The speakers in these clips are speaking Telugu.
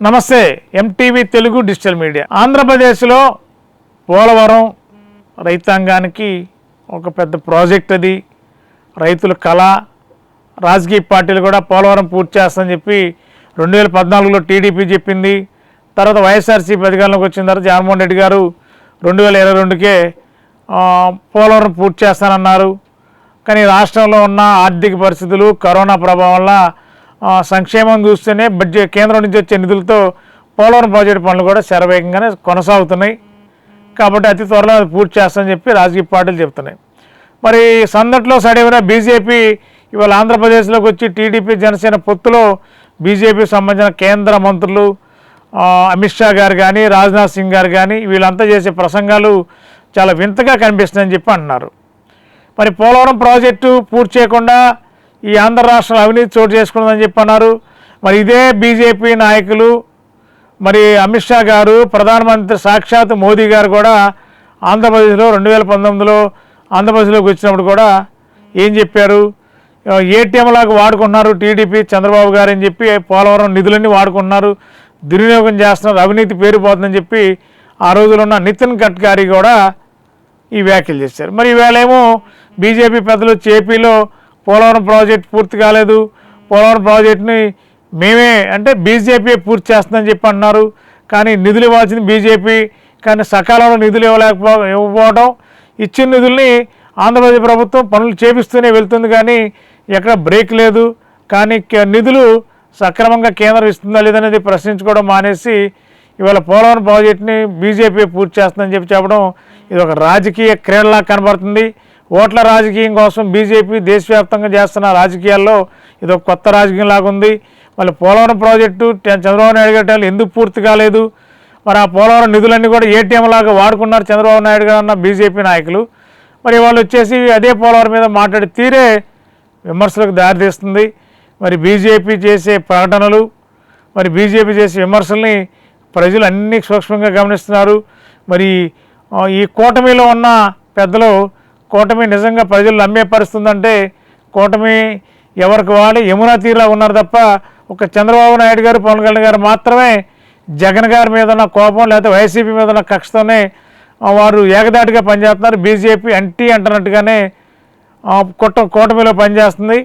నమస్తే ఎంటీవీ తెలుగు డిజిటల్ మీడియా. ఆంధ్రప్రదేశ్లో పోలవరం రైతాంగానికి ఒక పెద్ద ప్రాజెక్ట్ అది. రైతుల కళ రాజకీయ పార్టీలు కూడా పోలవరం పూర్తి చేస్తామని చెప్పి రెండు వేల పద్నాలుగులో టీడీపీ చెప్పింది. తర్వాత వైఎస్ఆర్సీపీ అధికారంలోకి వచ్చిన తర్వాత జగన్మోహన్ రెడ్డి గారు రెండు వేల ఇరవై రెండుకే పోలవరం పూర్తి చేస్తానన్నారు. కానీ రాష్ట్రంలో ఉన్న ఆర్థిక పరిస్థితులు కరోనా ప్రభావం వల్ల సంక్షేమం చూస్తేనే బడ్జెట్ కేంద్రం నుంచి వచ్చే నిధులతో పోలవరం ప్రాజెక్టు పనులు కూడా శరవేగంగానే కొనసాగుతున్నాయి. కాబట్టి అతి త్వరలో అది పూర్తి చేస్తామని చెప్పి రాజకీయ పార్టీలు చెప్తున్నాయి. మరి సందట్లో సడైన బీజేపీ ఇవాళ ఆంధ్రప్రదేశ్లోకి వచ్చి టీడీపీ జనసేన పొత్తులో బీజేపీ సంబంధించిన కేంద్ర మంత్రులు అమిత్ షా గారు కానీ రాజ్నాథ్ సింగ్ గారు కానీ వీళ్ళంతా చేసే ప్రసంగాలు చాలా వింతగా కనిపిస్తుందని చెప్పి అంటున్నారు. మరి పోలవరం ప్రాజెక్టు పూర్తి చేయకుండా ఈ ఆంధ్ర రాష్ట్రంలో అవినీతి చోటు చేసుకుందని చెప్పి అన్నారు మరి ఇదే బీజేపీ నాయకులు మరి అమిత్ షా గారు ప్రధానమంత్రి సాక్షాత్ మోదీ గారు కూడా ఆంధ్రప్రదేశ్లో రెండు వేల పంతొమ్మిదిలో ఆంధ్రప్రదేశ్లోకి వచ్చినప్పుడు కూడా ఏం చెప్పారు? ఏటీఎం లాగా వాడుకున్నారు టీడీపీ చంద్రబాబు గారు అని చెప్పి పోలవరం నిధులన్నీ వాడుకున్నారు దుర్వినియోగం చేస్తున్నారు. అవినీతి పేరుపోతుందని చెప్పి ఆ రోజులో ఉన్న నితిన్ గడ్కరీ కూడా ఈ వ్యాఖ్యలు చేశారు. మరి ఈవేళ ఏమో బీజేపీ పెద్దలు చేపీలో పోలవరం ప్రాజెక్ట్ పూర్తి కాలేదు. పోలవరం ప్రాజెక్టుని మేమే అంటే బీజేపీ పూర్తి చేస్తుందని చెప్పి అన్నారు కానీ నిధులు ఇవ్వాల్సింది బీజేపీ. కానీ సకాలంలో నిధులు ఇవ్వలేకపో ఇవ్వకపోవడం ఇచ్చిన నిధుల్ని ఆంధ్రప్రదేశ్ ప్రభుత్వం పనులు చేపిస్తూనే వెళ్తుంది కానీ ఎక్కడ బ్రేక్ లేదు. కానీ నిధులు సక్రమంగా కేంద్రం ఇస్తుందా లేదనేది ప్రశ్నించుకోవడం మానేసి ఇవాళ పోలవరం ప్రాజెక్ట్ని బీజేపీ పూర్తి చేస్తుందని చెప్పి చెప్పడం ఇది ఒక రాజకీయ క్రీడలా కనబడుతుంది. ఓట్ల రాజకీయం కోసం బీజేపీ దేశవ్యాప్తంగా చేస్తున్న రాజకీయాల్లో ఇది ఒక కొత్త రాజకీయం లాగా ఉంది మళ్ళీ పోలవరం ప్రాజెక్టు చంద్రబాబు నాయుడు గారి ఎందుకు పూర్తి కాలేదు? మరి ఆ పోలవరం నిధులన్నీ కూడా ఏటీఎం లాగా వాడుకున్నారు చంద్రబాబు నాయుడు గారు అన్న బీజేపీ నాయకులు. మరి వాళ్ళు వచ్చేసి అదే పోలవరం మీద మాట్లాడి తీరే విమర్శలకు దారితీస్తుంది. మరి బీజేపీ చేసే ప్రకటనలు మరి బీజేపీ చేసే విమర్శల్ని ప్రజలు అన్ని సూక్ష్మంగా గమనిస్తున్నారు. మరి ఈ కూటమిలో ఉన్న పెద్దలు కూటమి నిజంగా ప్రజలు నమ్మే పరిస్థితుందంటే కూటమి ఎవరికి వాళ్ళు యమునా తీరులా ఉన్నారు తప్ప ఒక చంద్రబాబు నాయుడు గారు పవన్ కళ్యాణ్ గారు మాత్రమే జగన్ గారి మీద ఉన్న కోపం లేకపోతే వైసీపీ మీద ఉన్న కక్షతోనే వారు ఏకదాటిగా పనిచేస్తున్నారు. బీజేపీ అంటీ అంటున్నట్టుగానే ఆ, కూటమిలో పనిచేస్తుంది.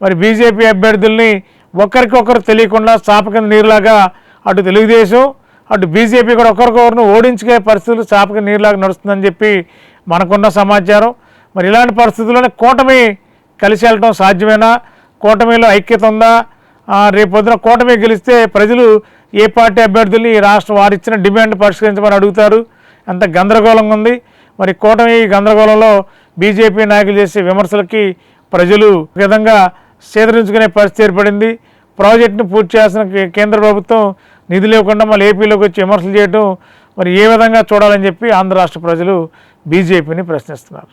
మరి బీజేపీ అభ్యర్థుల్ని ఒకరికొకరు తెలియకుండా చాప కింద నీరులాగా అటు తెలుగుదేశం అటు బీజేపీ కూడా ఒకరికొకరిని ఓడించుకే పరిస్థితులు చాప కింద నీరులాగా నడుస్తుందని చెప్పి మనకున్న సమాచారం. మరి ఇలాంటి పరిస్థితుల్లోనే కూటమి కలిసి వెళ్ళటం సాధ్యమేనా? కూటమిలో ఐక్యత ఉందా రేపొద్దున కూటమి గెలిస్తే ప్రజలు ఏ పార్టీ అభ్యర్థుల్ని ఈ రాష్ట్రం వారిచ్చిన డిమాండ్ పరిష్కరించమని అడుగుతారు? అంత గందరగోళంగా ఉంది. మరి కూటమి గందరగోళంలో బీజేపీ నాయకులు చేసే విమర్శలకి ప్రజలు విధంగా సేదరించుకునే పరిస్థితి ఏర్పడింది. ప్రాజెక్టును పూర్తి చేసిన కేంద్ర ప్రభుత్వం నిధులు ఇవ్వకుండా మళ్ళీ ఏపీలోకి వచ్చి విమర్శలు చేయడం మరి ఏ విధంగా చూడాలని చెప్పి ఆంధ్ర రాష్ట్ర ప్రజలు బీజేపీని ప్రశ్నిస్తున్నారు.